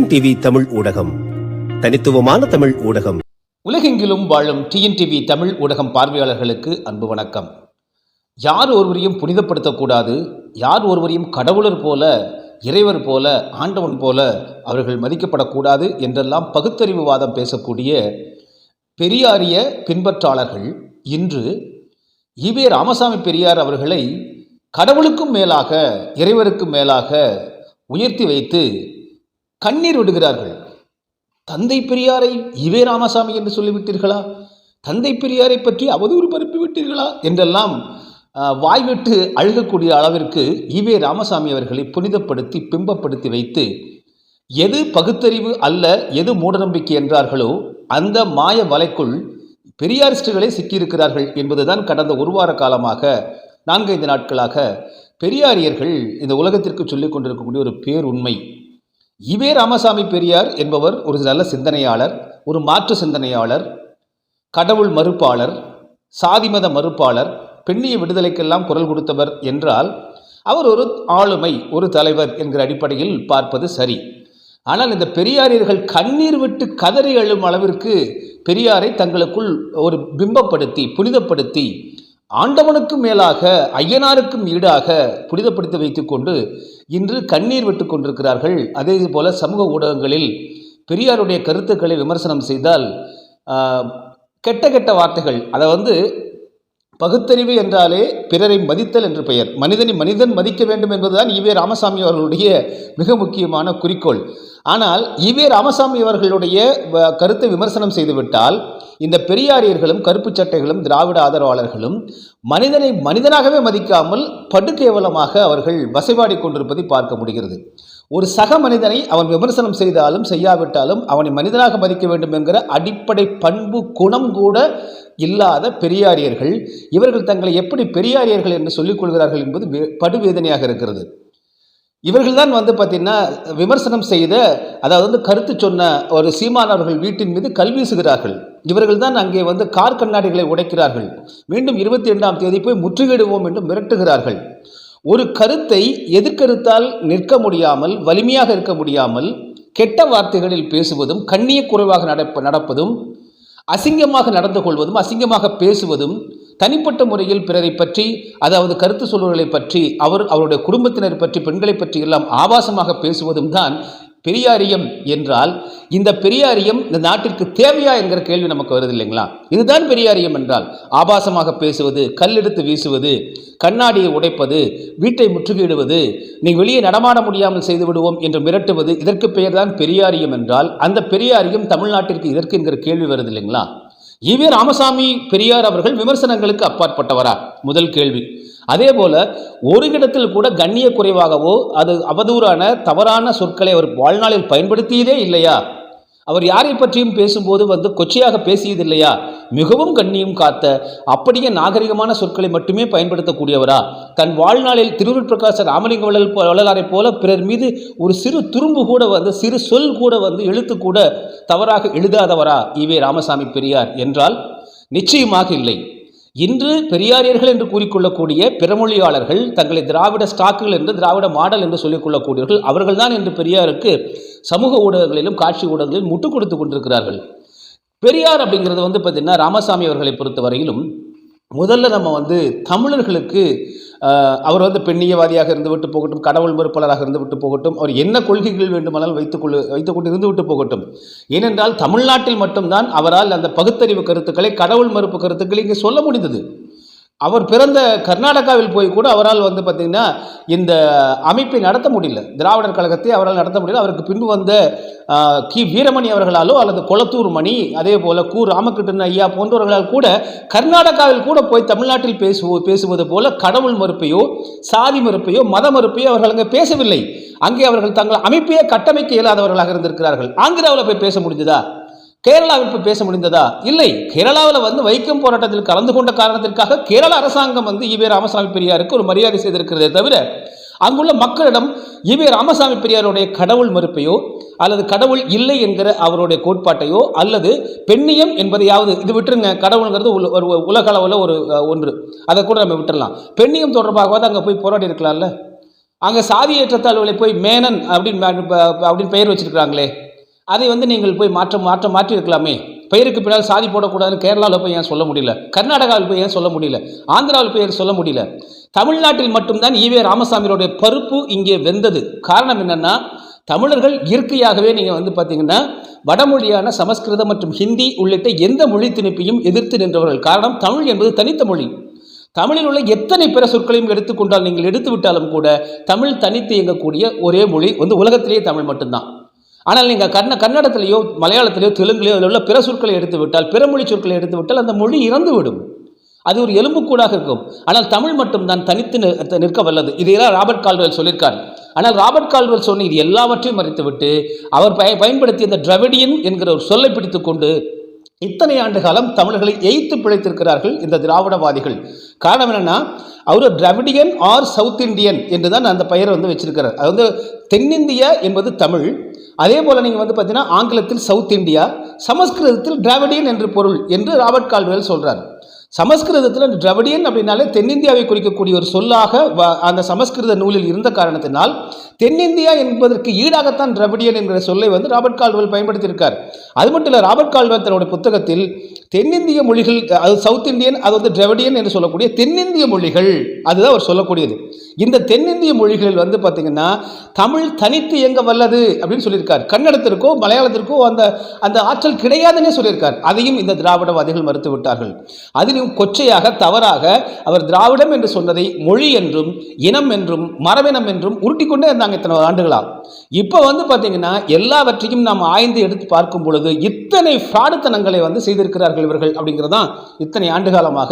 TNTV Tamil ஊடகம். தனித்துவமான தமிழ் ஊடகம். உலகெங்கிலும் வாழும் டிஎன்டிவி தமிழ் ஊடகம் பார்வையாளர்களுக்கு அன்பு வணக்கம். யார் ஒருவரையும் புனிதப்படுத்தக்கூடாது யார் ஒருவரையும் கடவுளர் போல இறைவர் போல ஆண்டவன் போல அவர்கள் மதிக்கப்படக்கூடாது என்றெல்லாம் பகுத்தறிவுவாதம் பேசக்கூடிய பெரியாரிய பின்பற்றாளர்கள் இன்று ஈவே ராமசாமி பெரியார் அவர்களை கடவுளுக்கும் மேலாக இறைவருக்கும் மேலாக உயர்த்தி வைத்து கண்ணீர் விடுகிறார்கள். தந்தை பெரியாரை இவே ராமசாமி என்று சொல்லிவிட்டீர்களா? தந்தை பெரியாரை பற்றி அவதூறு பரப்பி விட்டீர்களா? என்றெல்லாம் வாய்விட்டு அழுகக்கூடிய அளவிற்கு ஈவே ராமசாமி அவர்களை புனிதப்படுத்தி பிம்பப்படுத்தி வைத்து எது பகுத்தறிவு அல்ல எது மூடநம்பிக்கை என்றார்களோ அந்த மாய வலைக்குள் பெரியாரிஸ்டுகளே சிக்கியிருக்கிறார்கள் என்பதுதான் கடந்த ஒரு வார காலமாக நான்கைந்து நாட்களாக பெரியாரியர்கள் இந்த உலகத்திற்கு சொல்லிக் கொண்டிருக்கக்கூடிய ஒரு பேருண்மை. இவே ராமசாமி பெரியார் என்பவர் ஒரு நல்ல சிந்தனையாளர் ஒரு மாற்று சிந்தனையாளர் கடவுள் மறுப்பாளர் சாதிமத மறுப்பாளர் பெண்ணிய விடுதலைக்கெல்லாம் குரல் கொடுத்தவர் என்றால் அவர் ஒரு ஆளுமை ஒரு தலைவர் என்கிற அடிப்படையில் பார்ப்பது சரி. ஆனால் இந்த பெரியாரியர்கள் கண்ணீர் விட்டு கதறி எழும் அளவிற்கு பெரியாரை தங்களுக்குள் ஒரு பிம்பப்படுத்தி புனிதப்படுத்தி ஆண்டவனுக்கு மேலாக ஐயனாருக்கும் ஈடாக புனிதப்படுத்தி வைத்துக்கொண்டு இன்று கண்ணீர் விட்டு கொண்டிருக்கிறார்கள். அதே போல சமூக ஊடகங்களில் பெரியாருடைய கருத்துக்களை விமர்சனம் செய்தால் கெட்ட கெட்ட வார்த்தைகள் அதை வந்து பகுத்தறிவு என்றாலே பிறரை மதித்தல் என்று பெயர். மனிதனை மனிதன் மதிக்க வேண்டும் என்பதுதான் ஈவே ராமசாமி அவர்களுடைய மிக முக்கியமான குறிக்கோள். ஆனால் ஈவே ராமசாமி அவர்களுடைய வ- கருத்தை விமர்சனம் செய்துவிட்டால் இந்த பெரியாரியர்களும் கருப்பு சட்டைகளும் திராவிட ஆதரவாளர்களும் மனிதனை மனிதனாகவே மதிக்காமல் படுகேவலமாக அவர்கள் வசைபாடி கொண்டிருப்பதை பார்க்க முடிகிறது. ஒரு சக மனிதனை அவன் விமர்சனம் செய்தாலும் செய்யாவிட்டாலும் அவனை மனிதனாக மதிக்க வேண்டும் என்கிற அடிப்படை பண்பு குணம் கூட இல்லாத பெரியாரியர்கள் இவர்கள் தங்களை எப்படி பெரியாரியர்கள் என்று சொல்லிக் கொள்கிறார்கள் என்பது படுவேதனையாக இருக்கிறது. இவர்கள்தான் வந்து பார்த்தீங்கன்னா விமர்சனம் செய்த அதாவது வந்து கருத்து சொன்ன ஒரு சீமான் அவர்கள் வீட்டின் மீது கல் வீசுகிறார்கள். இவர்கள் தான் அங்கே வந்து கார் கண்ணாடிகளை உடைக்கிறார்கள். மீண்டும் இருபத்தி ரெண்டாம் தேதி போய் முற்றுகையிடுவோம் என்று மிரட்டுகிறார்கள். ஒரு கருத்தை எதிர்கருத்தால் நிற்க முடியாமல் வலிமையாக இருக்க முடியாமல் கெட்ட வார்த்தைகளில் பேசுவதும் கண்ணிய குறைவாக நடப்ப நடப்பதும் அசிங்கமாக நடந்து கொள்வதும் அசிங்கமாக பேசுவதும் தனிப்பட்ட முறையில் பிறரை பற்றி அதாவது கருத்து சொல்வர்களை பற்றி அவர் அவருடைய குடும்பத்தினர் பற்றி பெண்களை பற்றி எல்லாம் ஆபாசமாக பேசுவதும் தான் பெரியாரியம் என்றால் இந்த பெரியாரியம் இந்த நாட்டிற்கு தேவையா என்கிற கேள்வி நமக்கு வருது இல்லைங்களா? இதுதான் பெரியாரியம் என்றால் ஆபாசமாக பேசுவது கல்லெடுத்து வீசுவது கண்ணாடியை உடைப்பது வீட்டை முற்றுகையிடுவது நீ வெளியே நடமாட முடியாமல் செய்து விடுவோம் என்று மிரட்டுவது இதற்கு பெயர்தான் பெரியாரியம் என்றால் அந்த பெரியாரியம் தமிழ்நாட்டிற்கு இதற்கு என்கிற கேள்வி வருது இல்லைங்களா? ஈவே ராமசாமி பெரியார் அவர்கள் விமர்சனங்களுக்கு அப்பாற்பட்டவரா? முதல் கேள்வி. அதே போல ஒரு இடத்தில் கூட கண்ணிய குறைவாகவோ அது அவதூறான தவறான சொற்களை அவர் வாழ்நாளில் பயன்படுத்தியதே இல்லையா? அவர் யாரை பற்றியும் பேசும்போது வந்து கொச்சையாக பேசியதில்லையா? மிகவும் கண்ணியம் காத்த அப்படியே நாகரிகமான சொற்களை மட்டுமே பயன்படுத்தக்கூடியவரா? தன் வாழ்நாளில் திருவுருட் பிரகாச ராமலிங்க வள்ளல் வள்ளலாரை போல பிறர் மீது ஒரு சிறு துரும்பு கூட வந்து சிறு சொல் கூட வந்து எழுத்து கூட தவறாக எழுதாதவரா இவே ராமசாமி பெரியார்? என்றால் நிச்சயமாக இல்லை. இன்று பெரியாரியர்கள் என்று கூறிக்கொள்ளக்கூடிய பிறமொழியாளர்கள் தங்களை திராவிட ஸ்டாக்குகள் என்று திராவிட மாடல் என்று சொல்லிக்கொள்ளக்கூடியவர்கள் அவர்கள்தான் இன்று பெரியாருக்கு சமூக ஊடகங்களிலும் காட்சி ஊடகங்களிலும் முட்டுக் கொடுத்து கொண்டிருக்கிறார்கள். பெரியார் அப்படிங்கிறது வந்து பார்த்திங்கன்னா ராமசாமி அவர்களை பொறுத்தவரையிலும் முதல்ல நம்ம வந்து தமிழர்களுக்கு அவர் வந்து பெண்ணியவாதியாக இருந்து விட்டு போகட்டும் கடவுள் மறுப்பாளராக இருந்து விட்டு போகட்டும் அவர் என்ன கொள்கைகள் வேண்டுமானால் வைத்துக்கொள்ளு வைத்துக்கொண்டு இருந்து விட்டு போகட்டும். ஏனென்றால் தமிழ்நாட்டில் மட்டும்தான் அவரால் அந்த பகுத்தறிவு கருத்துக்களை கடவுள் மறுப்பு கருத்துக்களை இங்கே சொல்ல முடிந்தது. அவர் பிறந்த கர்நாடகாவில் போய் கூட அவரால் வந்து பார்த்திங்கன்னா இந்த அமைப்பை நடத்த முடியல. திராவிடர் கழகத்தை அவரால் நடத்த முடியல. அவருக்கு பின்பு வந்த கி. வீரமணி அவர்களாலோ அல்லது கொளத்தூர் மணி அதே போல் கு. ராமகிருஷ்ணன் ஐயா போன்றவர்களால் கூட கர்நாடகாவில் கூட போய் தமிழ்நாட்டில் பேசுவோ பேசுவது போல கடவுள் மறுப்பையோ சாதி மறுப்பையோ மத மறுப்பையோ அவர்கள் அங்கே பேசவில்லை. அங்கே அவர்கள் தங்கள் அமைப்பையே கட்டமைக்க இயலாதவர்களாக இருந்திருக்கிறார்கள். ஆந்திராவில் போய் பேச முடிஞ்சதா? கேரளாவில் இப்போ பேச முடிந்ததா? இல்லை. கேரளாவில் வந்து வைக்கம் போராட்டத்தில் கலந்து கொண்ட காரணத்திற்காக கேரள அரசாங்கம் வந்து ஈவே ராமசாமி பெரியாருக்கு ஒரு மரியாதை செய்திருக்கிறதே தவிர அங்குள்ள மக்களிடம் ஈவே ராமசாமி பெரியாருடைய கடவுள் மறுப்பையோ அல்லது கடவுள் இல்லை என்கிற அவருடைய கோட்பாட்டையோ அல்லது பெண்ணியம் என்பதையாவது இது விட்டுருங்க கடவுளுங்கிறது உல- ஒரு உலக அளவில் ஒரு ஒன்று. அதை கூட நம்ம விட்டுடலாம் பெண்ணியம் தொடர்பாகவாது அங்கே போய் போராடி இருக்கலாம்ல. அங்கே சாதி ஏற்றத்தாழ்வுகளை போய் மேனன் அப்படின்னு அப்படின்னு பெயர் வச்சிருக்கிறாங்களே. அதை வந்து நீங்கள் போய் மாற்ற மாற்ற மாற்றி இருக்கலாமே பெயருக்கு பின்னால் சாதி போடக்கூடாதுன்னு கேரளாவில் போய் ஏன் சொல்ல முடியல? கர்நாடகாவில் போய் ஏன் சொல்ல முடியல? ஆந்திராவில் போய் சொல்ல முடியல? தமிழ்நாட்டில் மட்டும்தான் ஈவே ராமசாமியோடைய பருப்பு இங்கே வெந்தது. காரணம் என்னென்னா தமிழர்கள் இயற்கையாகவே நீங்கள் வந்து பார்த்தீங்கன்னா வடமொழியான சமஸ்கிருதம் மற்றும் ஹிந்தி உள்ளிட்ட எந்த மொழி திணிப்பையும் எதிர்த்து நின்றவர்கள். காரணம் தமிழ் என்பது தனித்த மொழி. தமிழில் உள்ள எத்தனை பிற சொற்களையும் எடுத்துக்கொண்டால் நீங்கள் எடுத்து விட்டாலும் கூட தமிழ் தனித்து இயங்கக்கூடிய ஒரே மொழி வந்து உலகத்திலேயே தமிழ் மட்டும்தான். ஆனால் நீங்கள் கர்ண கன்னடத்திலேயோ மலையாளத்திலேயோ தெலுங்குலையோ அதில் உள்ள பிற சொற்களை எடுத்து விட்டால் பிறமொழி சொற்களை எடுத்து விட்டால் அந்த மொழி இறந்து விடும். அது ஒரு எலும்புக்கூடாக இருக்கும். ஆனால் தமிழ் மட்டும் தான் தனித்து நிற்க வல்லது இதையெல்லாம் ராபர்ட் கால்வெல் சொல்லியிருக்கார். ஆனால் ராபர்ட் கால்வெல் சொன்ன இது எல்லாவற்றையும் மறைத்துவிட்டு அவர் பய பயன்படுத்திய இந்த டிரவிடியன் என்கிற ஒரு சொல்லை பிடித்துக்கொண்டு இத்தனை ஆண்டு காலம் தமிழர்களை எய்த்து பிழைத்திருக்கிறார்கள் இந்த திராவிடவாதிகள். காரணம் என்னன்னா அவர் டிராவிடியன் ஆர் சவுத் இந்தியன் என்று தான் அந்த பெயரை வந்து வச்சிருக்கிறார். அது வந்து தென்னிந்தியா என்பது தமிழ். அதே போல் நீங்கள் வந்து பார்த்தீங்கன்னா ஆங்கிலத்தில் சவுத் இந்தியா சமஸ்கிருதத்தில் டிராவிடியன் என்று பொருள் என்று ராபர்ட் கால்வெல் சொல்கிறார் சமஸ்கிருதத்தில் டிராவிடியன் அப்படின்னாலே தென்னிந்தியாவை குறிக்கக்கூடிய ஒரு சொல்லாக வ- அந்த சமஸ்கிருத நூலில் இருந்த காரணத்தினால் தென்னிந்தியா என்பதற்கு ஈடாகத்தான் டிராவிடியன் என்கிற சொல்லை வந்து ராபர்ட் கால்வெல் பயன்படுத்தியிருக்கார். அது மட்டும் இல்லை ராபர்ட் கால்வெல் தன்னுடைய புத்தகத்தில் தென்னிந்திய மொழிகள் அது சவுத் இந்தியன் அது வந்து டிராவிடியன் என்று சொல்லக்கூடிய தென்னிந்திய மொழிகள் அதுதான் அவர் சொல்லக்கூடியது. இந்த தென்னிந்திய மொழிகளில் வந்து பார்த்தீங்கன்னா தமிழ் தனித்து இயங்க வல்லது அப்படின்னு சொல்லியிருக்கார். கன்னடத்திற்கோ மலையாளத்திற்கோ அந்த அந்த ஆற்றல் கிடையாதுன்னே சொல்லியிருக்கார். அதையும் இந்த திராவிடவாதிகள் மறுத்து விட்டார்கள் அதிலும் கொச்சையாக தவறாக அவர் திராவிடம் என்று சொன்னதை மொழி என்றும் இனம் என்றும் மரபினம் என்றும் உருட்டிக்கொண்டே இருந்தாங்க இத்தனை ஆண்டுகளாக இப்போ வந்து பார்த்திங்கன்னா எல்லாவற்றையும் நாம் ஆய்ந்து எடுத்து பார்க்கும் பொழுது இத்தனை ஃப்ராடுத்தனங்களை வந்து செய்திருக்கிறார்கள் இருக்கிறார்கள் இவர்கள் அப்படிங்கிறது தான் இத்தனை ஆண்டு காலமாக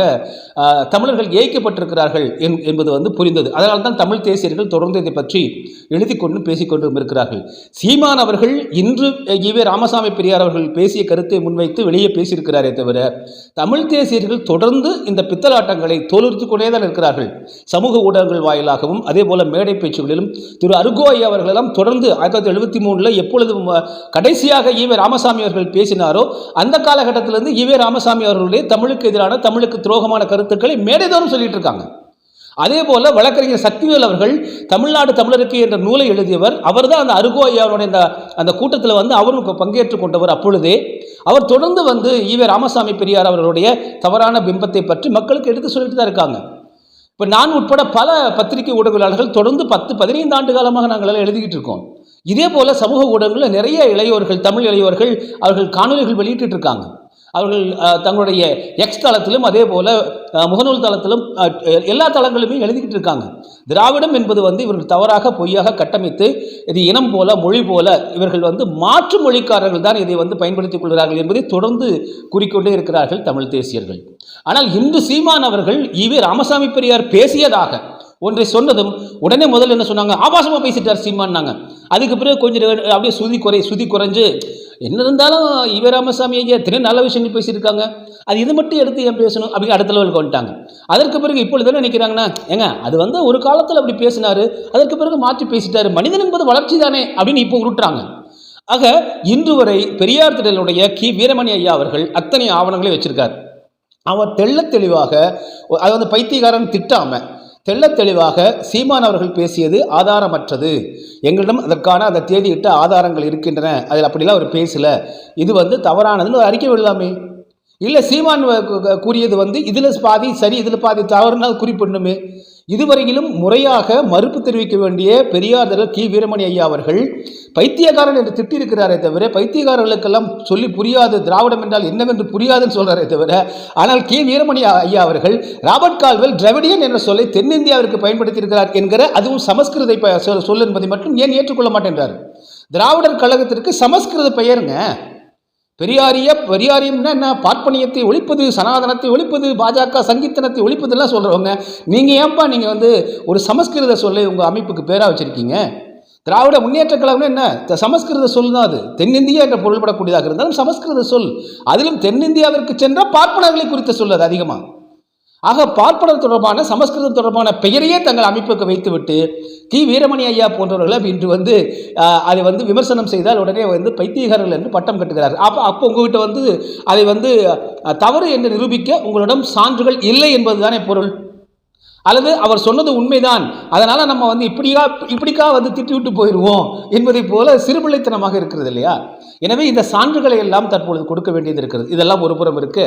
தமிழர்கள் ஏய்க்கப்பட்டிருக்கிறார்கள் என்பது வந்து புரிந்தது. அதனால் தான் தமிழ் தேசியர்கள் தொடர்ந்து இதை பற்றி எழுதி கொண்டு பேசிக்கொண்டும் இருக்கிறார்கள். சீமான் அவர்கள் இன்று ஈவே ராமசாமி பெரியார் அவர்கள் பேசிய கருத்தை முன்வைத்து வெளியே பேசியிருக்கிறாரே தவிர தமிழ் தேசியர்கள் தொடர்ந்து இந்த பித்தலாட்டங்களை தோலுரித்து கொண்டே தான் இருக்கிறார்கள். சமூக ஊடகங்கள் வாயிலாகவும் அதே போல மேடை பேச்சுகளிலும் திரு அருகோ ஐயா அவர்களெல்லாம் தொடர்ந்து ஆயிரத்தி தொள்ளாயிரத்தி எழுபத்தி மூணில் எப்பொழுது கடைசியாக ஈவே ராமசாமி அவர்கள் பேசினாரோ அந்த காலகட்டத்திலிருந்து ஈவே ராமசாமி அவர்களுடைய தமிழுக்கு எதிரான தமிழுக்கு துரோகமான கருத்துக்களை மேடைதோறும் சொல்லிட்டு இருக்காங்க. அதே போல வழக்கறிஞர் சக்திவேல் அவர்கள் தமிழ்நாடு தமிழருக்கு என்ற நூலை எழுதியவர் அவர்தான் அந்த அருகோ ஐயாவுடைய அந்த அந்த கூட்டத்தில் வந்து அவரும் பங்கேற்றுக் கொண்டவர் அப்பொழுதே. அவர் தொடர்ந்து வந்து ஈவே ராமசாமி பெரியார் அவர்களுடைய தவறான பிம்பத்தை பற்றி மக்களுக்கு எடுத்து சொல்லிட்டு தான் இருக்காங்க. இப்போ நான் உட்பட பல பத்திரிகை ஊடகவியலாளர்கள் தொடர்ந்து பத்து பதினைந்து ஆண்டு காலமாக நாங்கள் எழுதிக்கிட்டு இருக்கோம். இதே போல சமூக ஊடகங்களில் நிறைய இளையோர்கள் தமிழ் இளையோர்கள் அவர்கள் காணொலிகள் வெளியிட்டு இருக்காங்க. அவர்கள் தங்களுடைய எக்ஸ் தளத்திலும் அதே போல் முகநூல் தளத்திலும் எல்லா தளங்களுமே எழுதிக்கிட்டு இருக்காங்க. திராவிடம் என்பது வந்து இவர்கள் தவறாக பொய்யாக கட்டமைத்து இது இனம் போல மொழி போல இவர்கள் வந்து மாற்று மொழிக்காரர்கள் தான் இதை வந்து பயன்படுத்திக் கொள்கிறார்கள் என்பதை தொடர்ந்து கூறிக்கொண்டே இருக்கிறார்கள் தமிழ் தேசியர்கள். ஆனால் இந்து சீமான் அவர்கள் ஈவே ராமசாமி பெரியார் பேசியதாக ஒன்றை சொன்னதும் உடனே முதல்ல என்ன சொன்னாங்க? ஆபாசமாக பேசிட்டார் சீமான்னாங்க அதுக்கு பிறகு கொஞ்சம் அப்படியே சுதி குறை சுதி குறைஞ்சு என்ன இருந்தாலும் இவ ராமசாமி ஐயா திரு நல்ல விஷயங்கள் பேசியிருக்காங்க. அது இது மட்டும் எடுத்து ஏன் பேசணும்? அப்படி அடுத்த லெவலுக்கு வந்துட்டாங்க. அதற்கு பிறகு இப்பொழுது என்ன நினைக்கிறாங்கன்னா ஏங்க அது வந்து ஒரு காலத்தில் அப்படி பேசினாரு அதற்கு பிறகு மாற்றி பேசிட்டாரு. மனிதன் என்பது வளர்ச்சி தானே அப்படின்னு இப்போ உருட்டுறாங்க. ஆக இன்று வரை பெரியார் திடலுடைய கி. வீரமணி ஐயா அவர்கள் அத்தனை ஆவணங்களை வச்சிருக்கார். அவர் தெள்ளத் தெளிவாக அது வந்து பைத்தியக்காரன் திட்டாமல் தெள்ளத் தெளிவாக சீமான் அவர்கள் பேசியது ஆதாரமற்றது. எங்களிடம் அதற்கான அந்த தேதியிட்ட ஆதாரங்கள் இருக்கின்றன. அதில் அப்படிலாம் அவர் பேசல. இது வந்து தவறானதுன்னு ஒரு அறிக்கை விடலாமே. இல்லை சீமான் கூறியது வந்து இதில் பாதி சரி இதில் பாதி தவறுனால் குறிப்பிடணுமே. இதுவரையிலும் முறையாக மறுப்பு தெரிவிக்க வேண்டிய பெரியார் கி. வீரமணி ஐயா அவர்கள் பைத்தியக்காரன் என்று திட்டிருக்கிறாரே தவிர பைத்தியக்காரர்களுக்கெல்லாம் சொல்லி புரியாது திராவிடம் என்றால் என்னவென்று புரியாதுன்னு சொல்கிறாரே தவிர ஆனால் கி. வீரமணி ஐயா அவர்கள் ராபர்ட் கால்வெல் டிரவிடியன் என்ற சொல்லை தென்னிந்தியாவிற்கு பயன்படுத்தியிருக்கிறார் என்கிற அதுவும் சமஸ்கிருத ப- சொல் என்பதை மட்டும் ஏன் ஏற்றுக்கொள்ள மாட்டேன்றார்? திராவிடர் கழகத்திற்கு சமஸ்கிருத பெயருங்க. பெரியாரிய பெரியாரியம்னா என்ன? பார்ப்பனியத்தை ஒழிப்பது சனாதனத்தை ஒழிப்பது பாஜக சங்கீத்தனத்தை ஒழிப்பதெல்லாம் சொல்கிறவங்க நீங்கள் ஏன்பா நீங்கள் வந்து ஒரு சமஸ்கிருத சொல்லை உங்கள் அமைப்புக்கு பேராக வச்சுருக்கீங்க? திராவிட முன்னேற்ற கழகம்னா என்ன? த- சமஸ்கிருத சொல் தான் அது. தென்னிந்தியா என்ற பொருள்படக்கூடியதாக இருந்தாலும் சமஸ்கிருத சொல். அதிலும் தென்னிந்தியாவிற்கு சென்ற பார்ப்பனர்களை குறித்த சொல் அது அதிகமாக ஆக பார்ப்பனர் தொடர்பான சமஸ்கிருதம் தொடர்பான பெயரையே தங்கள் அமைப்புக்கு வைத்துவிட்டு கி. வீரமணி ஐயா போன்றவர்களை இன்று வந்து அதை வந்து விமர்சனம் செய்தால் உடனே வந்து பைத்தியகாரர்கள் என்று பட்டம் கட்டுகிறார்கள் அப்போ அப்போ உங்ககிட்ட வந்து அதை வந்து தவறு என்று நிரூபிக்க உங்களிடம் சான்றுகள் இல்லை என்பது தானே பொருள்? அல்லது அவர் சொன்னது உண்மைதான். அதனால் நம்ம வந்து இப்படியா இப்படிக்கா வந்து திட்டி விட்டு போயிடுவோம் என்பதை போல சிறுபிள்ளைத்தனமாக இருக்கிறது இல்லையா? எனவே இந்த சான்றுகளை எல்லாம் தற்பொழுது கொடுக்க வேண்டியது இருக்கிறது. இதெல்லாம் ஒரு புறம் இருக்கு.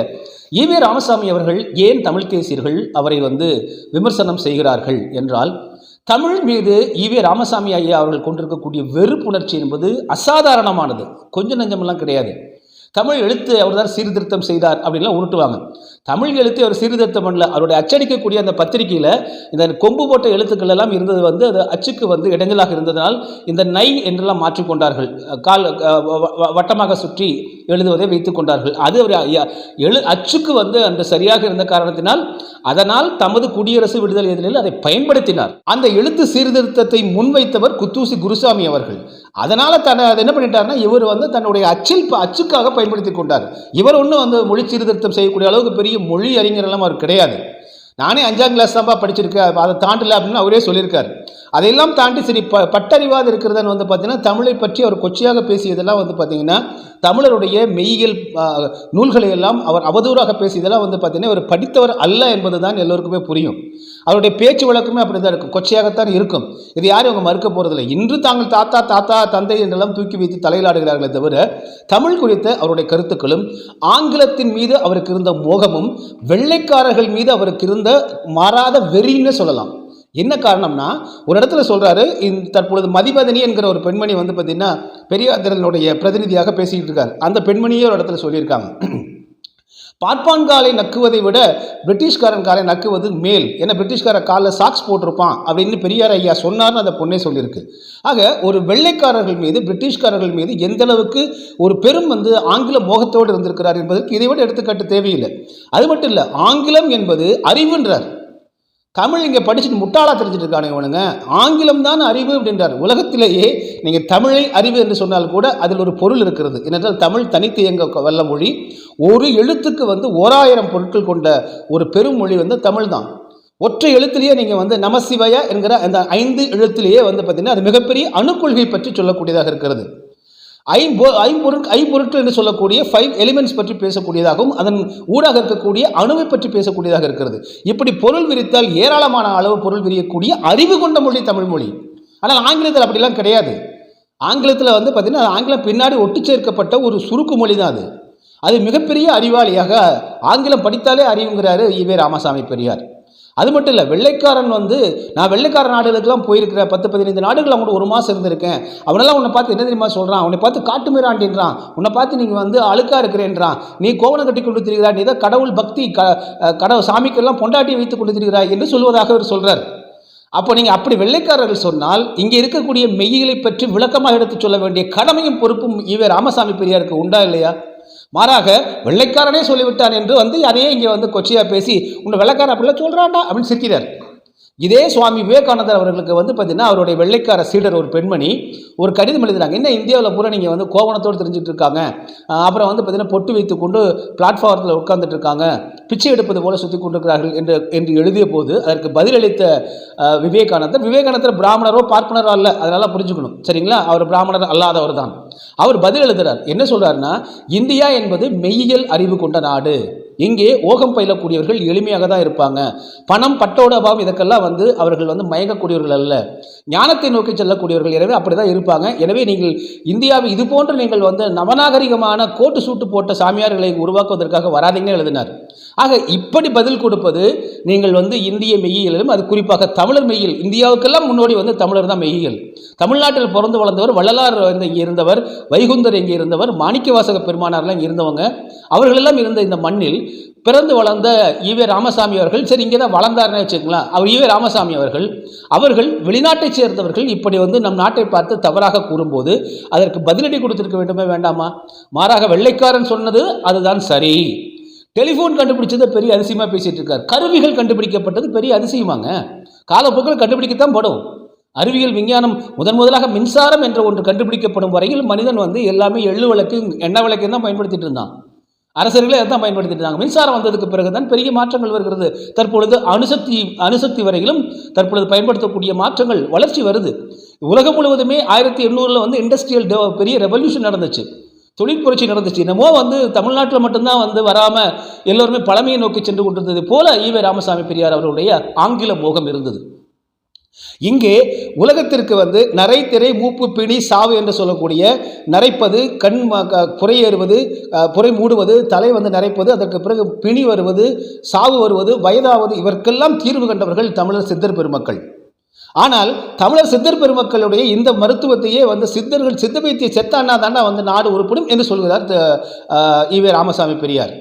ஈவே ராமசாமி அவர்கள் ஏன் தமிழ் தேசியர்கள் அவரை வந்து விமர்சனம் செய்கிறார்கள் என்றால் தமிழ் மீது ஈவே ராமசாமி ஐயா அவர்கள் கொண்டிருக்கக்கூடிய வெறுப்புணர்ச்சி என்பது அசாதாரணமானது. கொஞ்சம் நஞ்சமெல்லாம் கிடையாது. தமிழ் எழுத்து அவர் தான் சீர்திருத்தம் செய்தார் அப்படின்லாம் உருட்டுவாங்க. தமிழ் எழுத்து அவர் சீர்திருத்தம் பண்ணல. அவருடைய அச்சடிக்கக்கூடிய அந்த பத்திரிகையில் இந்த கொம்பு போட்ட எழுத்துக்கள் எல்லாம் இருந்தது வந்து அது அச்சுக்கு வந்து இடைஞ்சலாக இருந்ததனால் இந்த நை என்றெல்லாம் மாற்றிக்கொண்டார்கள் கால் வட்டமாக சுற்றி எழுதுவதை வைத்துக் கொண்டார்கள். அது அவர் எழு அச்சுக்கு வந்து அந்த சரியாக இருந்த காரணத்தினால் அதனால் தமது குடியரசு விடுதலை எதிரில் அதை பயன்படுத்தினார். அந்த எழுத்து சீர்திருத்தத்தை முன்வைத்தவர் குத்தூசி குருசாமி அவர்கள். அதனால் தன்னை அதை என்ன பண்ணிட்டாருன்னா இவர் வந்து தன்னுடைய அச்சில் அச்சுக்காக பயன்படுத்தி கொண்டார். இவர் ஒன்றும் வந்து மொழி சீர்திருத்தம் செய்யக்கூடிய அளவுக்கு பெரிய மொழி அறிஞரெல்லாம் அவர் கிடையாது. நானே அஞ்சாம் கிளாஸ் தான்ப்பா படிச்சிருக்கேன். அதை தாண்டல அப்படின்னு அவரே சொல்லியிருக்காரு. அதையெல்லாம் தாண்டி சரி ப பட்டறிவாது இருக்கிறதுன்னு வந்து பார்த்தீங்கன்னா தமிழை பற்றி அவர் கொச்சையாக பேசியதெல்லாம் வந்து பார்த்தீங்கன்னா தமிழருடைய மெய்யியல் நூல்களை எல்லாம் அவர் அவதூறாக பேசியதெல்லாம் வந்து பார்த்தீங்கன்னா அவர் படித்தவர் அல்ல என்பது தான் எல்லோருக்குமே புரியும். அவருடைய பேச்சு வழக்குமே அப்படி தான் இருக்கும். கொச்சையாகத்தான் இருக்கும். இது யாரும் அவங்க மறுக்க போகிறதில்லை இன்று தாங்கள் தாத்தா தாத்தா தந்தை என்றெல்லாம் தூக்கி வைத்து தலையிலாடுகிறார்களே தவிர தமிழ் குறித்த அவருடைய கருத்துக்களும் ஆங்கிலத்தின் மீது அவருக்கு இருந்த மோகமும் வெள்ளைக்காரர்கள் மீது அவருக்கு இருந்த மாறாத வெறின்னு சொல்லலாம். என்ன காரணம்னா ஒரு இடத்துல சொல்கிறாரு இந்த தற்பொழுது மதிவதனி என்கிற ஒரு பெண்மணி வந்து பார்த்திங்கன்னா பெரியாதரனுடைய பிரதிநிதியாக பேசிக்கிட்டு இருக்காரு. அந்த பெண்மணியே ஒரு இடத்துல சொல்லியிருக்காங்க. பார்ப்பான் காலை நக்குவதை விட பிரிட்டிஷ்காரன் காலை நக்குவது மேல். ஏன்னா பிரிட்டிஷ்கார காலில் சாக்ஸ் போட்டிருப்பான் அப்படின்னு பெரியார் ஐயா சொன்னார்னு அந்த பொண்ணே சொல்லியிருக்கு. ஆக ஒரு வெள்ளைக்காரர்கள் மீது பிரிட்டிஷ்காரர்கள் மீது எந்த அளவுக்கு ஒரு பெரும் வந்து ஆங்கில மோகத்தோடு இருந்திருக்கிறார் என்பதற்கு இதை விட எடுத்துக்காட்டு தேவையில்லை. அது மட்டும் இல்லை ஆங்கிலம் என்பது அறிவுன்றார். தமிழ் இங்கே படிச்சுட்டு முட்டாளாக தெரிஞ்சுட்டு இருக்கானுங்க இவனுங்க. ஆங்கிலம் தான் அறிவு அப்படின்றார். உலகத்திலேயே நீங்கள் தமிழை அறிவு என்று சொன்னால் கூட அதில் ஒரு பொருள் இருக்கிறது. ஏனென்றால் தமிழ் தனித்து இயங்க வல்ல மொழி. ஒரு எழுத்துக்கு வந்து ஓராயிரம் பொருட்கள் கொண்ட ஒரு பெரும் மொழி வந்து தமிழ் தான். ஒற்றை எழுத்துலேயே நீங்கள் வந்து நமசிவய என்கிற அந்த ஐந்து எழுத்துலேயே வந்து பார்த்தீங்கன்னா அது மிகப்பெரிய அணுக்கொள்கை பற்றி சொல்லக்கூடியதாக இருக்கிறது. ஐம்பொ ஐம்பொருட் ஐம்பொருட்கள் என்று சொல்லக்கூடிய ஃபைவ் எலிமெண்ட்ஸ் பற்றி பேசக்கூடியதாகவும் அதன் ஊடாக இருக்கக்கூடிய அணுவை பற்றி பேசக்கூடியதாக இருக்கிறது. இப்படி பொருள் விரித்தால் ஏராளமான அளவு பொருள் விரியக்கூடிய அறிவு கொண்ட மொழி தமிழ் மொழி. ஆனால் ஆங்கிலத்தில் அப்படிலாம் கிடையாது. ஆங்கிலத்தில் வந்து பார்த்திங்கன்னா ஆங்கிலம் பின்னாடி ஒட்டு சேர்க்கப்பட்ட ஒரு சுருக்கு மொழி தான் அது. அது மிகப்பெரிய அறிவாளியாக ஆங்கிலம் படித்தாலே அறிவுங்கிறாரு ஈவே ராமசாமி பெரியார். அது மட்டும் இல்லை வெள்ளைக்காரன் வந்து நான் வெள்ளைக்கார நாடுகளுக்கெல்லாம் போயிருக்கிறேன் பத்து பதினைந்து நாடுகள் அவங்க ஒரு மாதம் இருந்திருக்கேன். அவனெல்லாம் உன்னை பார்த்து என்ன தெரியுமா சொல்கிறான் உன்னை பார்த்து காட்டுமிராண்டின்றான் உன்னை பார்த்து நீங்கள் வந்து அழுக்காக இருக்கிறேன்றான். நீ கோவணம் கட்டி கொண்டு திரிகிறாய். நீ தான் கடவுள் பக்தி க கடவுள் சாமிக்கெல்லாம் பொண்டாட்டியை வைத்து கொண்டு திரிகிறாய் என்று சொல்வதாக அவர் சொல்கிறார் அப்போ நீங்கள் அப்படி வெள்ளைக்காரர்கள் சொன்னால் இங்கே இருக்கக்கூடிய மெய்யிகளை பற்றி விளக்கமாக எடுத்துச் சொல்ல வேண்டிய கடமையும் பொறுப்பும் இவர் ராமசாமி பெரியாருக்கு உண்டா இல்லையா? மாறாக வெள்ளைக்காரனே சொல்லிவிட்டான் என்று வந்து அதையே இங்கே வந்து கொச்சையாக பேசி உன்னை வெள்ளைக்காரன் அப்படிலாம் சொல்கிறான்டா அப்படின்னு சிரிக்கிறார். இதே சுவாமி விவேகானந்தர் அவர்களுக்கு வந்து பார்த்தீங்கன்னா அவருடைய வெள்ளைக்கார சீடர் ஒரு பெண்மணி ஒரு கடிதம் எழுதுறாங்க. என்ன இந்தியாவில் பூரா நீங்கள் வந்து கோவணத்தோடு தெரிஞ்சுட்டு இருக்காங்க அப்புறம் வந்து பார்த்தீங்கன்னா பொட்டு வைத்து கொண்டு பிளாட்ஃபாரத்தில் உட்கார்ந்துட்டு இருக்காங்க பிச்சை எடுப்பது போல சுற்றி கொண்டிருக்கிறார்கள் என்று என்று எழுதிய போது அதற்கு பதிலளித்த விவேகானந்தர் விவேகானந்தர் பிராமணரோ பார்ப்பனரோ அல்ல. அதனால புரிஞ்சுக்கணும். சரிங்களா? அவர் பிராமணர் அல்லாதவர் தான். அவர் பதில் எழுதுறார். என்ன சொல்கிறாருன்னா இந்தியா என்பது மெய்யியல் அறிவு கொண்ட நாடு. இங்கே ஓகம் பயிலக்கூடியவர்கள் எளிமையாக தான் இருப்பாங்க. பணம் பட்டோட அபாவம் இதற்கெல்லாம் வந்து அவர்கள் வந்து மயங்கக்கூடியவர்கள் அல்ல. ஞானத்தை நோக்கி செல்லக்கூடியவர்கள் எனவே அப்படி தான் இருப்பாங்க. எனவே நீங்கள் இந்தியாவை இது போன்று நீங்கள் வந்து நவநாகரிகமான கோட்டு சூட்டு போட்ட சாமியார்களை உருவாக்குவதற்காக வராதீங்கன்னு எழுதினார். ஆக இப்படி பதில் கொடுப்பது நீங்கள் வந்து இந்திய மெய்யியலிலும் அது குறிப்பாக தமிழர் மெய்யில் இந்தியாவுக்கெல்லாம் முன்னோடி வந்து தமிழர் தான் மெய்யியல். தமிழ்நாட்டில் பிறந்து வளர்ந்தவர் வள்ளலார் வந்து இங்கே இருந்தவர் வைகுந்தர் இங்கே இருந்தவர் மாணிக்கவாசக பெருமானார்லாம் இருந்தவங்க அவர்களெல்லாம் இருந்த இந்த மண்ணில் பிறந்து வளர்ந்த ஈவே ராமசாமி அவர்கள் சரி இங்கே தான் வளர்ந்தாருன்னு வச்சுக்கலாம் அவர் ஈவே ராமசாமி அவர்கள் அவர்கள் வெளிநாட்டைச் சேர்ந்தவர்கள் இப்படி வந்து நம் நாட்டை பார்த்து தவறாக கூறும்போது அதற்கு பதிலடி கொடுத்திருக்க வேண்டுமே வேண்டாமா? மாறாக வெள்ளைக்காரன் சொன்னது அதுதான் சரி. டெலிஃபோன் கண்டுபிடிச்சது பெரிய அதிசயமாக பேசிகிட்டு இருக்கார். கருவிகள் கண்டுபிடிக்கப்பட்டது பெரிய அதிசயமாங்க. காலப்போக்கில் கண்டுபிடிக்கத்தான் படும். அறிவியல் விஞ்ஞானம் முதன் முதலாக மின்சாரம் என்ற ஒன்று கண்டுபிடிக்கப்படும் வரையில் மனிதன் வந்து எல்லாமே எள்ளு விளக்கு எண்ணெய் விளக்கையும் தான் பயன்படுத்திட்டு இருந்தான். அரசர்களே அதான் பயன்படுத்திட்டு இருந்தாங்க மின்சாரம் வந்ததுக்கு பிறகுதான் பெரிய மாற்றங்கள் வருகிறது. தற்பொழுது அணுசக்தி அணுசக்தி வரையிலும் தற்பொழுது பயன்படுத்தக்கூடிய மாற்றங்கள் வளர்ச்சி வருது. உலகம் முழுவதுமே ஆயிரத்தி எண்ணூறில் வந்து இண்டஸ்ட்ரியல் பெரிய ரெவல்யூஷன் நடந்துச்சு. தொழில் புரட்சி நடந்துச்சு. என்னமோ வந்து தமிழ்நாட்டில் மட்டும்தான் வந்து வராமல் எல்லோருமே பழமையை நோக்கி சென்று கொண்டிருந்தது போல ஈவே ராமசாமி பெரியார் அவருடைய ஆங்கில மோகம் இருந்தது. இங்கே உலகத்திற்கு வந்து நரை திரை மூப்பு பிணி சாவு என்று சொல்லக்கூடிய நரைப்பது கண் ம- புரையேறுவது புரை மூடுவது தலை வந்து நரைப்பது அதற்கு பிறகு பிணி வருவது சாவு வருவது வயதாவது இவர்க்கெல்லாம் தீர்வு கண்டவர்கள் தமிழர் சித்தர் பெருமக்கள். ஆனால் தமிழர் சித்தர் பெருமக்களுடைய இந்த மருத்துவத்தையே வந்து சித்தர்கள் சித்த வைத்திய செத்தானா தாண்டா வந்து நாடு உருப்படும் என்று சொல்கிறார் த- ஈவே ராமசாமி பெரியார்.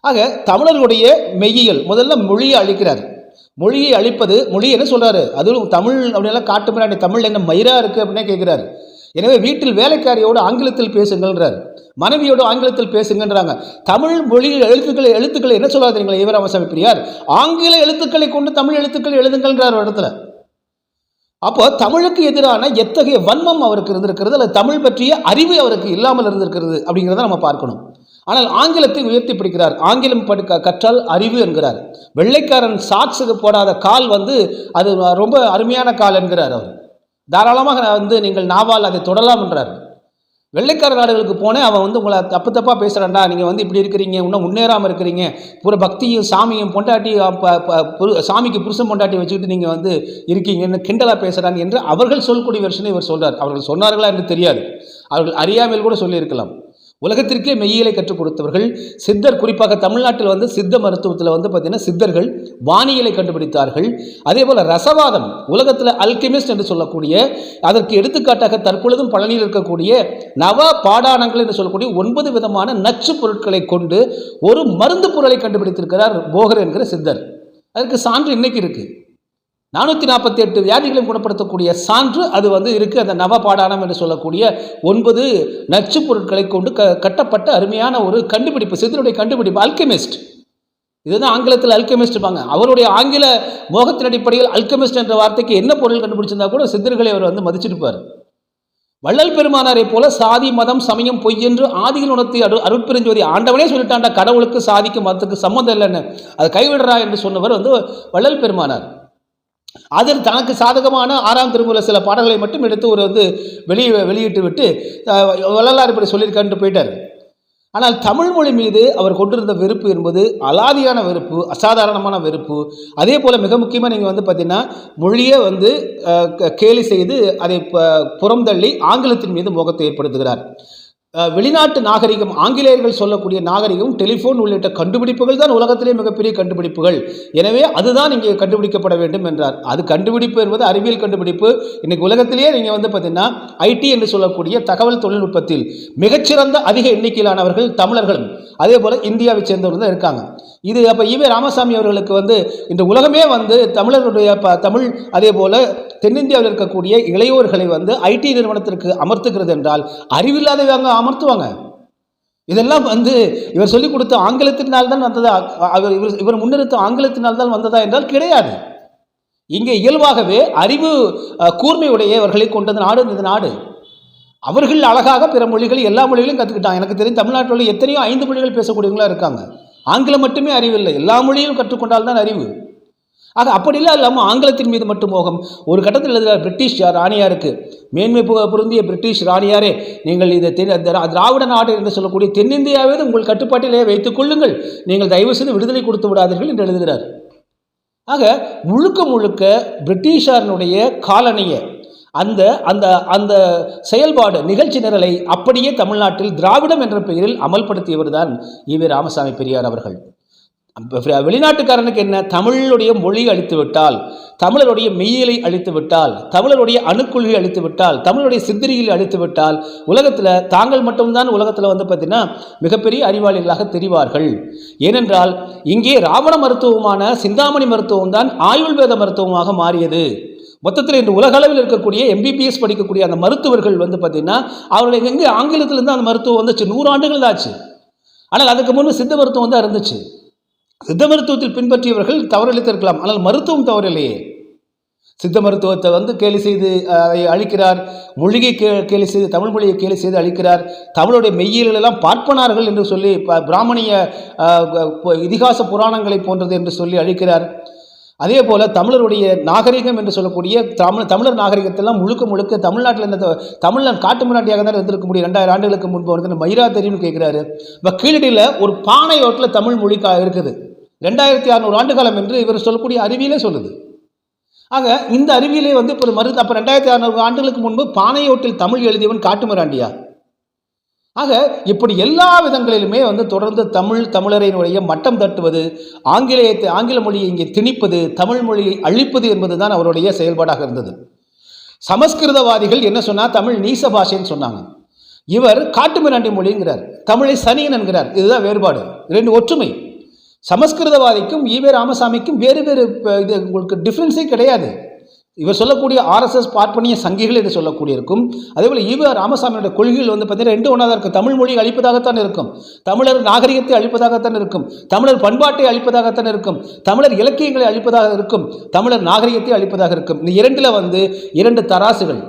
ஆக தமிழர்களுடைய மெய்யியல் முதல்ல மொழியை அழிக்கிறார். மொழியை அழிப்பது மொழி என்ன சொல்கிறாரு அதுவும் தமிழ் அப்படின்லாம் காட்டு பின்னாடி தமிழ் என்ன மயிராக இருக்குது அப்படின்னே கேட்குறாரு எனவே வீட்டில் வேலைக்காரியோடு ஆங்கிலத்தில் பேசுங்கள்ன்றார். மனைவியோடு ஆங்கிலத்தில் பேசுங்கன்றாங்க. தமிழ் மொழியில் எழுத்துக்களை எழுத்துக்களை என்ன சொல்லாதீங்களா ஈவராமசாமி பெரியார்? ஆங்கில எழுத்துக்களை கொண்டு தமிழ் எழுத்துக்கள் எழுதுங்கள்ன்றார் ஒரு இடத்துல. அப்போ தமிழுக்கு எதிரான எத்தகைய வன்மம் அவருக்கு இருந்திருக்கிறது? அல்லது தமிழ் பற்றிய அறிவு அவருக்கு இல்லாமல் இருந்திருக்கிறது அப்படிங்கிறத நம்ம பார்க்கணும். ஆனால் ஆங்கிலத்தை உயர்த்தி பிடிக்கிறார். ஆங்கிலம் படுக்க கற்றால் அறிவு என்கிறார். வெள்ளைக்காரன் சாக்ஸுக்கு போடாத கால் வந்து அது ரொம்ப அருமையான கால் என்கிறார் அவர். தாராளமாக வந்து நீங்கள் நாவால் அதை தொடலாம் என்றார். வெள்ளைக்கார நாடுகளுக்கு போனேன் அவன் வந்து உங்களை தப்பு தப்பாக பேசுகிறான்டா நீங்கள் வந்து இப்படி இருக்கிறீங்க இன்னும் முன்னேறாமல் இருக்கிறீங்க பூரா பக்தியும் சாமியும் பொண்டாட்டி புரு- சாமிக்கு புருஷன் பொண்டாட்டி வச்சுக்கிட்டு நீங்கள் வந்து இருக்கீங்கன்னு கிண்டலாக பேசுகிறாங்க என்று அவர்கள் சொல்லக்கூடிய வெர்ஷனை இவர் சொல்கிறார் அவர்கள் சொன்னார்களா என்று தெரியாது. அவர்கள் அறியாமல் கூட சொல்லியிருக்கலாம். உலகத்திற்கே மெய்யியலை கற்றுக் கொடுத்தவர்கள் சித்தர் குறிப்பாக தமிழ்நாட்டில் வந்து சித்த மருத்துவத்தில் வந்து பார்த்தீங்கன்னா சித்தர்கள் வானியலை கண்டுபிடித்தார்கள். அதே போல் ரசவாதம் உலகத்தில் அல்கெமிஸ்ட் என்று சொல்லக்கூடிய அதற்கு எடுத்துக்காட்டாக தற்பொழுதும் பழனியில் இருக்கக்கூடிய நவ பாடானங்கள் என்று சொல்லக்கூடிய ஒன்பது விதமான நச்சு பொருட்களை கொண்டு ஒரு மருந்து பொருளை கண்டுபிடித்திருக்கிறார் போகர் என்கிற சித்தர். அதற்கு சான்று இன்னைக்கு இருக்குது நானூற்றி நாற்பத்தி எட்டு வியாதிகளையும் குணப்படுத்தக்கூடிய சான்று அது வந்து இருக்குது அந்த நவபாடானம் என்று சொல்லக்கூடிய ஒன்பது நச்சுப் பொருட்களை கொண்டு க கட்டப்பட்ட அருமையான ஒரு கண்டுபிடிப்பு சித்தருடைய கண்டுபிடிப்பு அல்கெமிஸ்ட் இதுதான் ஆங்கிலத்தில் அல்கெமிஸ்ட்பாங்க அவருடைய ஆங்கில மோகத்தின் அடிப்படையில் அல்கெமிஸ்ட் என்ற வார்த்தைக்கு என்ன பொருள் கண்டுபிடிச்சிருந்தா கூட சித்தர்களை அவர் வந்து மதிச்சிருப்பார். வள்ளல் பெருமானாரை போல சாதி மதம் சமயம் பொய் என்று ஆதியில் உணர்த்தி அரு அருட்பெருஞ்சோதி ஆண்டவனே சொல்லிட்டாண்டா கடவுளுக்கு சாதிக்கும் மதத்துக்கு சம்மந்தம் இல்லைன்னு. அதை கைவிடுறா என்று சொன்னவர் வந்து வள்ளல் பெருமானார். அதில் தனக்கு சாதகமான ஆறாம் திருமுறை சில பாடல்களை மட்டும் எடுத்து ஒரு வந்து வெளியே வெளியிட்டு விட்டு வள்ளலார் இப்படி சொல்லியிருக்கான்ட்டு போயிட்டார். ஆனால் தமிழ் மொழி மீது அவர் கொண்டிருந்த வெறுப்பு என்பது அலாதியான வெறுப்பு அசாதாரணமான வெறுப்பு. அதே போல் மிக முக்கியமாக நீங்கள் வந்து பார்த்தீங்கன்னா மொழியை வந்து க- கேலி செய்து அதை ப- புறந்தள்ளி ஆங்கிலத்தின் மீது மோகத்தை ஏற்படுத்துகிறார். வெளிநாட்டு நாகரிகம் ஆங்கிலேயர்கள் சொல்லக்கூடிய நாகரிகம் டெலிஃபோன் உள்ளிட்ட கண்டுபிடிப்புகள் தான் உலகத்திலே மிகப்பெரிய கண்டுபிடிப்புகள். எனவே அதுதான் இங்கே கண்டுபிடிக்கப்பட வேண்டும் என்றார். அது கண்டுபிடிப்பு என்பது அறிவியல் கண்டுபிடிப்பு. இன்னைக்கு உலகத்திலேயே நீங்கள் வந்து பார்த்தீங்கன்னா ஐடி என்று சொல்லக்கூடிய தகவல் தொழில்நுட்பத்தில் மிகச்சிறந்த அதிக எண்ணிக்கையிலானவர்கள் தமிழர்களும் அதே போல் இந்தியாவை சேர்ந்தவர்கள் தான் இருக்காங்க. இது அப்போ ஈவே ராமசாமி அவர்களுக்கு வந்து இந்த உலகமே வந்து தமிழர்களுடைய ப தமிழ் அதே போல் தென்னிந்தியாவில் இருக்கக்கூடிய இளையோர்களை வந்து ஐடி நிறுவனத்திற்கு அமர்த்துகிறது என்றால் அறிவில்லாதவங்க அமர்த்துவாங்க. இதெல்லாம் வந்து இவர் சொல்லிக் கொடுத்த ஆங்கிலத்தினால் தான் வந்ததா? அவர் இவர் இவர் முன்னிறுத்த ஆங்கிலத்தினால் தான் வந்ததா என்றால் கிடையாது. இங்கே இயல்பாகவே அறிவு கூர்மையுடையவர்களை கொண்டது நாடு இந்த நாடு. அவர்கள் அழகாக பிற மொழிகள் எல்லா மொழிகளையும் கற்றுக்கிட்டாங்க எனக்கு தெரியும் தமிழ்நாட்டில் உள்ள எத்தனையோ ஐந்து மொழிகள் பேசக்கூடியவங்களா இருக்காங்க. ஆங்கிலம் மட்டுமே அறிவில்லை. எல்லா மொழியும் கற்றுக்கொண்டால் தான் அறிவு. ஆக அப்படிலாம் இல்லாமல் ஆங்கிலத்தின் மீது மட்டும் மோகம். ஒரு கட்டத்தில் எழுதுகிறார் பிரிட்டிஷ் ராணியாருக்கு. மேன்மை பு- பொருந்திய பிரிட்டிஷ் ராணியாரே நீங்கள் இதை தென் திராவிட நாடு என்று சொல்லக்கூடிய தென்னிந்தியாவே உங்கள் கட்டுப்பாட்டிலே வைத்துக் கொள்ளுங்கள். நீங்கள் தயவு செய்து விடுதலை கொடுத்து விடாதீர்கள் என்று எழுதுகிறார். ஆக முழுக்க முழுக்க பிரிட்டிஷாரினுடைய காலனியை அந்த அந்த அந்த செயல்பாடு நிகழ்ச்சி நிரலை அப்படியே தமிழ்நாட்டில் திராவிடம் என்ற பெயரில் அமல்படுத்தியவர் தான் ஈவே ராமசாமி பெரியார் அவர்கள். வெளிநாட்டுக்காரனுக்கு என்ன? தமிழுடைய மொழி அழித்து விட்டால் தமிழருடைய மெய்யிலை அழித்து விட்டால் தமிழருடைய அணுக்கொள்கை அழித்து விட்டால் தமிழருடைய அழித்துவிட்டால் அழித்து விட்டால் உலகத்தில் தாங்கள் மட்டும்தான் உலகத்தில் வந்து பார்த்தீங்கன்னா மிகப்பெரிய அறிவாளிகளாக தெரிவார்கள். ஏனென்றால் இங்கே ராவண மருத்துவமான சிந்தாமணி மருத்துவம் தான் ஆயுர்வேத மருத்துவமாக மாறியது. மொத்தத்தில் இன்று உலகளவில் இருக்கக்கூடிய எம்பிபிஎஸ் படிக்கக்கூடிய அந்த மருத்துவர்கள் வந்து பார்த்தீங்கன்னா அவர்களுக்கு எங்கே ஆங்கிலத்திலேருந்து அந்த மருத்துவம் வந்துச்சு. நூறு ஆண்டுகள் தான் ஆச்சு. ஆனால் அதுக்கு முன்பு சித்த மருத்துவம் தான் இருந்துச்சு. சித்த மருத்துவத்தில் பின்பற்றியவர்கள் தவறளித்திருக்கலாம். ஆனால் மருத்துவம் தவறில்லையே. சித்த மருத்துவத்தை வந்து கேலி செய்து அதை அழிக்கிறார். மொழியை கே கேலி செய்து தமிழ் மொழியை கேலி செய்து அழிக்கிறார். தமிழுடைய மெய்யியலெல்லாம் பார்ப்பனார்கள் என்று சொல்லி ப- பிராமணிய இதிகாச புராணங்களை போன்றது என்று சொல்லி அழிக்கிறார். அதே போல் தமிழருடைய நாகரிகம் என்று சொல்லக்கூடிய தமிழ் தமிழர் நாகரிகத்தெல்லாம் முழுக்க முழுக்க தமிழ்நாட்டில் இருந்த தமிழ்நாடு காட்டு மிராண்டியாக தான் இருந்திருக்க முடியும் ரெண்டாயிரம் ஆண்டுகளுக்கு முன்பு வந்து மயிரா தெரியும்னு கேட்குறாரு. இப்போ கீழடியில் ஒரு பானை ஓட்டில் தமிழ் மொழி இருக்குது. ரெண்டாயிரத்தி அறநூறு ஆண்டுகாலம் என்று இவர் சொல்லக்கூடிய அறிவியலே சொல்லுது. ஆக இந்த அறிவியலே வந்து இப்போ மறு அப்போ ரெண்டாயிரத்தி அறநூறு ஆண்டுகளுக்கு முன்பு பானையோட்டில் தமிழ் எழுதியவன் காட்டுமிராண்டியா? ஆக இப்படி எல்லா விதங்களிலுமே வந்து தொடர்ந்து தமிழ் தமிழரினுடைய மட்டம் தட்டுவது ஆங்கிலேயத்தை ஆங்கில மொழியை இங்கே திணிப்பது தமிழ் மொழியை அழிப்பது என்பதுதான் அவருடைய செயல்பாடாக இருந்தது. சமஸ்கிருதவாதிகள் என்ன சொன்னால் தமிழ் நீச பாஷைன்னு சொன்னாங்க. இவர் காட்டுமிராண்டி மொழிங்கிறார் தமிழை சனியன் என்கிறார். இதுதான் வேறுபாடு. ரெண்டு ஒற்றுமை. சமஸ்கிருதவாதிக்கும் ஈவே ராமசாமிக்கும் வேறு வேறு இது உங்களுக்கு டிஃப்ரென்ஸே கிடையாது. இவர் சொல்லக்கூடிய ஆர்எஸ்எஸ் பார்ப்பனிய சங்கிகள் என்று சொல்லக்கூடிய இருக்கும் ஈவ ராமசாமியோட கொள்கைகள் வந்து பார்த்தீங்கன்னா ரெண்டு ஒன்றா இருக்கும். தமிழ் மொழி அழிப்பதாகத்தான் இருக்கும். தமிழர் நாகரிகத்தை அழிப்பதாகத்தான் இருக்கும். தமிழர் பண்பாட்டை அழிப்பதாகத்தான் இருக்கும். தமிழர் இலக்கியங்களை அழிப்பதாக இருக்கும். தமிழர் நாகரிகத்தை அழிப்பதாக இருக்கும். இந்த இரண்டில் வந்து இரண்டு தராசுகள்.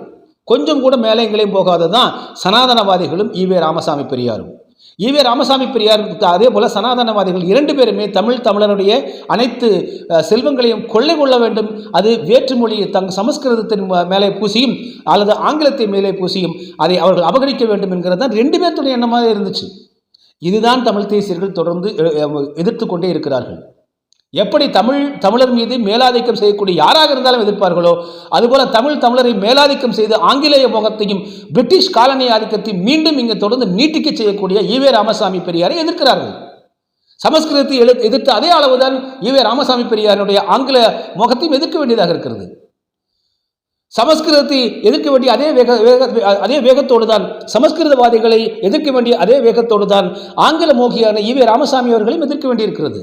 கொஞ்சம் கூட மேலே எங்களையும் போகாததான் சனாதனவாதிகளும் ஈவே ராமசாமி பெரியாரும். ஈவே ராமசாமி பெரியார் அதே போல சனாதனவாதிகள் இரண்டு பேருமே தமிழ் தமிழருடைய அனைத்து செல்வங்களையும் கொள்ளை கொள்ள வேண்டும். அது வேற்றுமொழி தங் சமஸ்கிருதத்தின் மேலே பூசியும் அல்லது ஆங்கிலத்தை மேலே பூசியும் அதை அவர்கள் அபகரிக்க வேண்டும் என்கிறது தான் ரெண்டு பேர்த்துடைய எண்ணமாக இருந்துச்சு. இதுதான் தமிழ் தேசியர்கள் தொடர்ந்து எ- எதிர்த்து கொண்டே இருக்கிறார்கள். எப்படி தமிழ் தமிழர் மீது மேலாதிக்கம் செய்யக்கூடிய யாராக இருந்தாலும் எதிர்ப்பார்களோ அதுபோல தமிழ் தமிழரை மேலாதிக்கம் செய்து ஆங்கிலேய முகத்தையும் பிரிட்டிஷ் காலனி ஆதிக்கத்தையும் மீண்டும் இங்கே தொடர்ந்து நீட்டிக்க செய்யக்கூடிய ஈவே ராமசாமி பெரியாரை எதிர்க்கிறார்கள். சமஸ்கிருதத்தை எழு எதிர்த்து அதே அளவுதான் ஈவே ராமசாமி பெரியாருடைய ஆங்கில முகத்தையும் எதிர்க்க வேண்டியதாக இருக்கிறது. சமஸ்கிருதத்தை எதிர்க்க வேண்டிய அதே வேக வேக அதே வேகத்தோடு தான் சமஸ்கிருதவாதிகளை எதிர்க்க வேண்டிய அதே வேகத்தோடு தான் ஆங்கில மோகியான ஈவே ராமசாமி அவர்களையும் எதிர்க்க வேண்டியிருக்கிறது.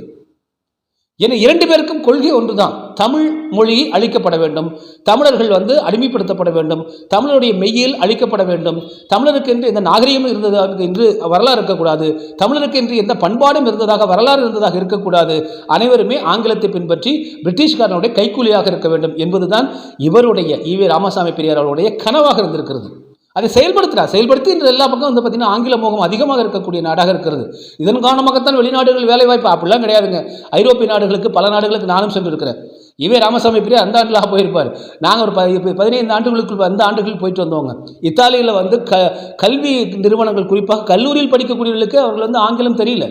என இரண்டு பேருக்கும் கொள்கை ஒன்றுதான். தமிழ் மொழி அழிக்கப்பட வேண்டும். தமிழர்கள் வந்து அடிமைப்படுத்தப்பட வேண்டும். தமிழருடைய மெய்யில் அழிக்கப்பட வேண்டும். தமிழருக்கு என்று எந்த நாகரிகமும் இருந்ததாக என்று வரலாறு இருக்கக்கூடாது. தமிழருக்கு என்று எந்த பண்பாடும் இருந்ததாக வரலாறு இருந்ததாக இருக்கக்கூடாது. அனைவருமே ஆங்கிலத்தை பின்பற்றி பிரிட்டிஷ்காரனுடைய கைக்கூலியாக இருக்க வேண்டும் என்பதுதான் இவருடைய ஈவே ராமசாமி பெரியார் அவருடைய கனவாக இருந்திருக்கிறது. அதை செயல்படுத்துகிறா செயல்படுத்தி இன்று எல்லா பக்கம் வந்து பார்த்தீங்கன்னா ஆங்கில மோகம் அதிகமாக இருக்கக்கூடிய நாடாக இருக்கிறது. இதன் காரணமாகத்தான் வெளிநாடுகள் வேலைவாய்ப்பு அப்படிலாம் கிடையாதுங்க. ஐரோப்பிய நாடுகளுக்கு பல நாடுகளுக்கு நானும் சென்றிருக்கிறேன் இவே ராமசாமி பெரிய அந்த ஆண்டுலாக போயிருப்பார். நாங்கள் ஒரு ப பதினைந்து ஆண்டுகளுக்கு அந்த ஆண்டுகளுக்கு போயிட்டு வந்தவங்க. இத்தாலியில் வந்து க கல்வி நிறுவனங்கள் குறிப்பாக கல்லூரியில் படிக்கக்கூடியவர்களுக்கு அவர்கள் வந்து ஆங்கிலம் தெரியல.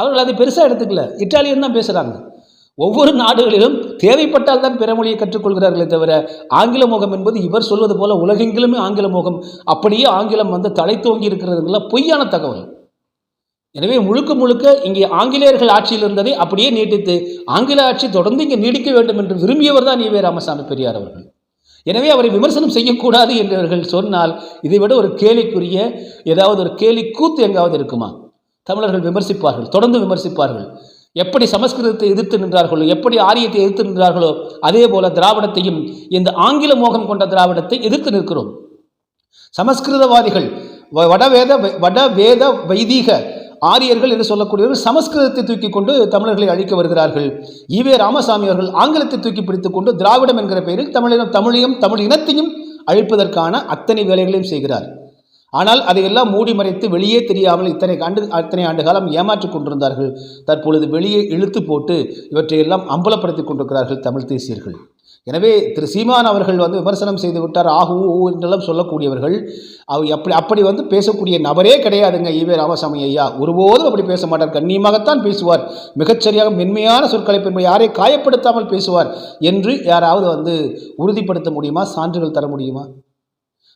அவர்கள் அதை பெருசாக எடுத்துக்கல. இட்டாலியன் தான் பேசுகிறாங்க ஒவ்வொரு நாடுகளிலும் தேவைப்பட்டால் தான் பிற மொழியை கற்றுக்கொள்கிறார்களே தவிர ஆங்கில மோகம் என்பது இவர் சொல்வது போல உலகெங்கிலுமே ஆங்கில மோகம். அப்படியே ஆங்கிலம் வந்து தலை தோங்கி இருக்கிறதுங்களா பொய்யான தகவல். எனவே முழுக்க முழுக்க இங்கே ஆங்கிலேயர்கள் ஆட்சியில் இருந்ததை அப்படியே நீட்டித்து ஆங்கில ஆட்சி தொடர்ந்து இங்கே நீடிக்க வேண்டும் என்று விரும்பியவர் தான் ஈவே ராமசாமி பெரியார் அவர்கள். எனவே அவரை விமர்சனம் செய்யக்கூடாது என்றவர்கள் சொன்னால் இதை விட ஒரு கேலிக்குரிய ஏதாவது ஒரு கேலி கூத்து எங்காவது இருக்குமா? தமிழர்கள் விமர்சிப்பார்கள் தொடர்ந்து விமர்சிப்பார்கள். எப்படி சமஸ்கிருதத்தை எதிர்த்து நின்றார்களோ எப்படி ஆரியத்தை எதிர்த்து நின்றார்களோ அதே போல திராவிடத்தையும் இந்த ஆங்கில மோகம் கொண்ட திராவிடத்தை எதிர்த்து நிற்கிறோம். சமஸ்கிருதவாதிகள் வ- வடவேத வடவேத வைதீக ஆரியர்கள் என்று சொல்லக்கூடியவர்கள் சமஸ்கிருதத்தை தூக்கி கொண்டு தமிழர்களை அழிக்க வருகிறார்கள். ஈவே ராமசாமி அவர்கள் ஆங்கிலத்தை தூக்கி பிடித்துக் கொண்டு திராவிடம் என்கிற பெயரில் தமிழினம் தமிழையும் தமிழ் இனத்தையும் அழிப்பதற்கான அத்தனை வேலைகளையும் செய்கிறார். ஆனால் அதையெல்லாம் மூடி மறைத்து வெளியே தெரியாமல் இத்தனை ஆண்டு அத்தனை ஆண்டு காலம் ஏமாற்றிக் கொண்டிருந்தார்கள். தற்பொழுது வெளியே இழுத்து போட்டு இவற்றையெல்லாம் அம்பலப்படுத்திக் கொண்டிருக்கிறார்கள் தமிழ் தேசியர்கள். எனவே திரு சீமான் அவர்கள் வந்து விமர்சனம் செய்து விட்டார். ஆஹூ என்றெல்லாம் சொல்லக்கூடியவர்கள். அவர் அப்படி அப்படி வந்து பேசக்கூடிய நபரே கிடையாதுங்க ஈவே ராமசாமி ஐயா. ஒருபோதும் அப்படி பேச மாட்டார். கண்ணியமாகத்தான் பேசுவார். மிகச்சரியாக மென்மையான சொற்களை பெண்மை யாரை காயப்படுத்தாமல் பேசுவார் என்று யாராவது வந்து உறுதிப்படுத்த முடியுமா? சான்றுகள் தர முடியுமா?